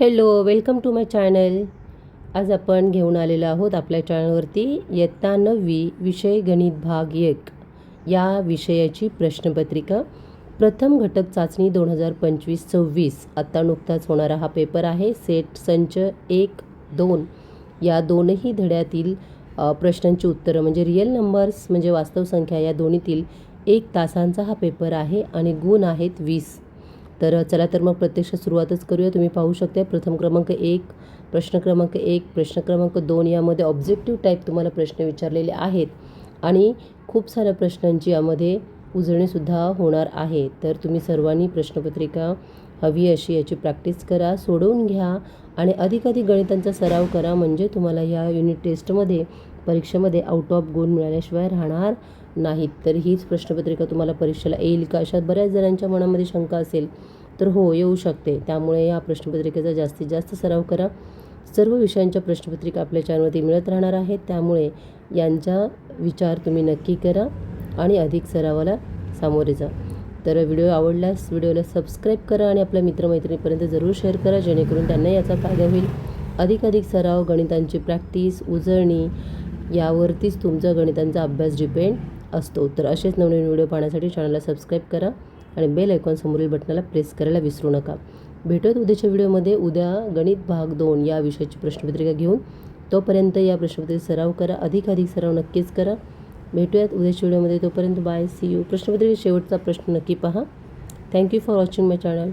Hello welcome to my channel आज आपण घेऊन आलेलो आहोत आपल्या चॅनलवरती इयत्ता नववी विषय गणित भाग एक. या विषयाची प्रश्नपत्रिका. प्रथम घटक चाचणी दोन हजार पंचवीस सव्वीस. आत्ता नुकताच होणारा हा पेपर आहे सेट संच एक दोन. या दोनही धड्यातील प्रश्नांची उत्तरं म्हणजे रिअल नंबर्स म्हणजे वास्तव संख्या या दोन्हीतील एक तासांचा हा पेपर आहे आणि गुण आहेत वीस. तर चला तर मग प्रत्यक्ष सुरुवातच करूया. तुम्ही पाहू शकता प्रथम क्रमांक एक प्रश्न क्रमांक एक प्रश्न क्रमांक दोन यामध्ये ऑब्जेक्टिव्ह टाईप तुम्हाला प्रश्न विचारलेले आहेत. आणि खूप साऱ्या प्रश्नांची यामध्ये उजळणीसुद्धा होणार आहे. तर तुम्ही सर्वांनी प्रश्नपत्रिका हवी अशी याची प्रॅक्टिस करा सोडवून घ्या आणि अधिकाधिक गणितांचा सराव करा. म्हणजे तुम्हाला या युनिट टेस्टमध्ये परीक्षेमध्ये आउट ऑफ गुण मिळाल्याशिवाय राहणार नाहीत. तर हीच प्रश्नपत्रिका तुम्हाला परीक्षेला येईल का? अशा बऱ्याच जणांच्या मनामध्ये शंका असेल तर हो येऊ शकते. त्यामुळे या प्रश्नपत्रिकेचा जास्तीत जास्त सराव करा. सर्व विषयांच्या प्रश्नपत्रिका आपल्या चॅनलवरती मिळत राहणार आहेत. त्यामुळे यांचा विचार तुम्ही नक्की करा आणि अधिक सरावाला सामोरे जा. तर व्हिडिओ आवडल्यास व्हिडिओला सबस्क्राईब करा आणि आपल्या मित्रमैत्रिणीपर्यंत जरूर शेअर करा जेणेकरून त्यांना याचा फायदा होईल. अधिकाधिक सराव गणितांची प्रॅक्टिस उजळणी यावरतीच तुमचा गणितांचा अभ्यास डिपेंड असतो. तर असेच नवनवीन व्हिडिओ पाहण्यासाठी चॅनलला सबस्क्राईब करा आणि बेल आयकॉन समोरील बटनाला प्रेस करायला विसरू नका. भेटूयात उद्याच्या व्हिडिओमध्ये. उद्या गणित भाग दोन या विषयाची प्रश्नपत्रिका घेऊन. तोपर्यंत या प्रश्नपत्रिकेचा सराव करा. अधिकाधिक सराव नक्कीच करा. भेटूयात उद्याच्या व्हिडिओमध्ये तोपर्यंत बाय सी यू प्रश्नपत्रिकेचा शेवटचा प्रश्न नक्की पहा. Thank you for watching my channel